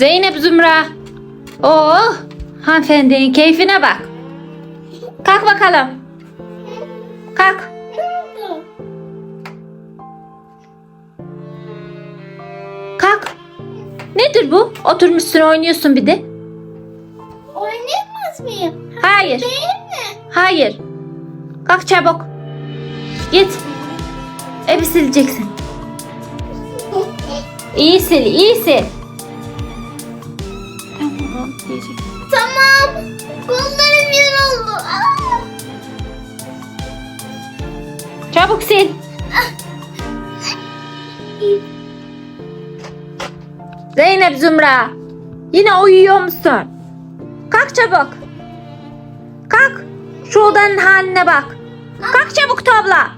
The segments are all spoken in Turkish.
Zeynep Zümra. Oo, hanımefendinin keyfine bak. Kalk bakalım. Kalk. Kalk. Nedir bu? Oturmuşsun oynuyorsun bir de. Oynayamaz mıyım? Hayır. Değil mi? Hayır. Kalk çabuk. Git. Evi sileceksin. İyi sil, iyi sil. Tamam, diyecek. Tamam. Kollarım yoruldu. Aa! Çabuk sil. Zeynep Zümra. Yine uyuyor musun? Kalk çabuk. Kalk. Şu odanın haline bak. Kalk çabuk topla.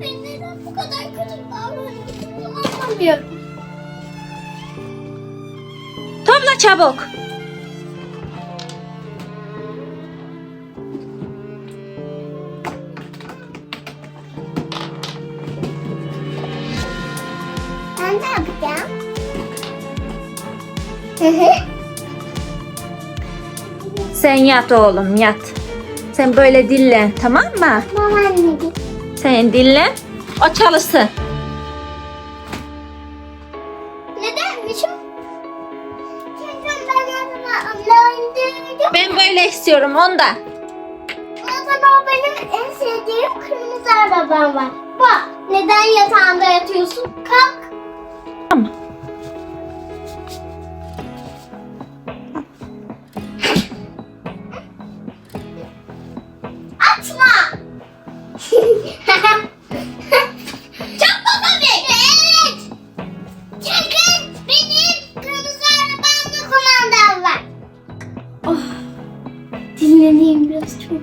Ben neden bu kadar kötü davranıyorum anlamıyorum. Topla çabuk. Ben ne yapacağım? Hı hı. Sen yat oğlum yat. Sen böyle dinlen tamam mı? Tamam anneciğim. Sen dinlen. O çalışsın. Ben böyle istiyorum ondan. O zaman benim en sevdiğim kırmızı arabam var. Bak neden yatağında yatıyorsun? Kalk. Dinleneyim biraz çok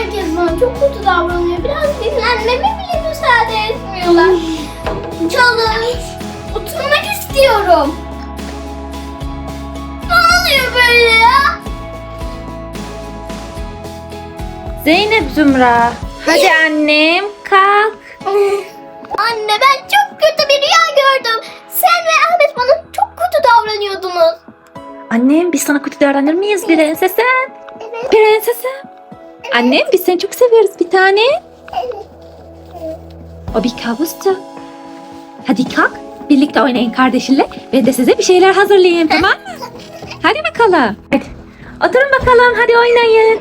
herkes bana çok kötü davranıyor. Biraz dinlenmeme bile müsaade etmiyorlar. Çalış. Oturmak istiyorum. Ne oluyor böyle ya? Zeynep Zümra. Hadi annem kalk. Anne ben çok kötü bir rüya gördüm. Sen ve Ahmet bana çok kötü davranıyordunuz. Annem biz sana kötü davranır mıyız prensesim? Evet. Prensesim. Annem biz seni çok seviyoruz bir tane. O bir kabustu. Hadi kalk. Birlikte oynayın kardeşinle. Ben de size bir şeyler hazırlayayım tamam mı? Hadi bakalım. Hadi. Oturun bakalım hadi oynayın.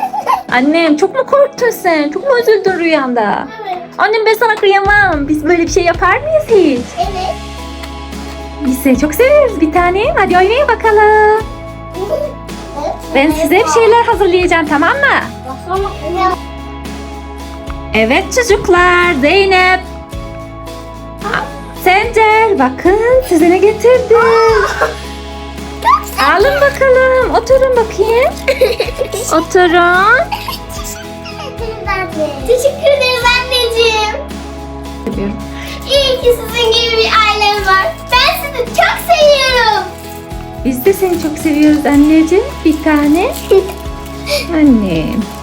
Annem çok mu korktun sen? Çok mu üzüldün rüyanda? Evet. Annem ben sana kıyamam. Biz böyle bir şey yapar mıyız hiç? Evet. Biz seni çok seviyoruz bir tanem. Hadi oynayın bakalım. Ben size bir şeyler hazırlayacağım tamam mı? Evet çocuklar Zeynep. Sencer bakın size ne getirdim. Alın bakalım. Oturun bakayım. Oturun. Teşekkür ederim anneciğim. İyi ki sizin gibi bir ailem var. Ben sizi çok seviyorum. De seni çok seviyoruz anneciğim. Bir tane. Annem.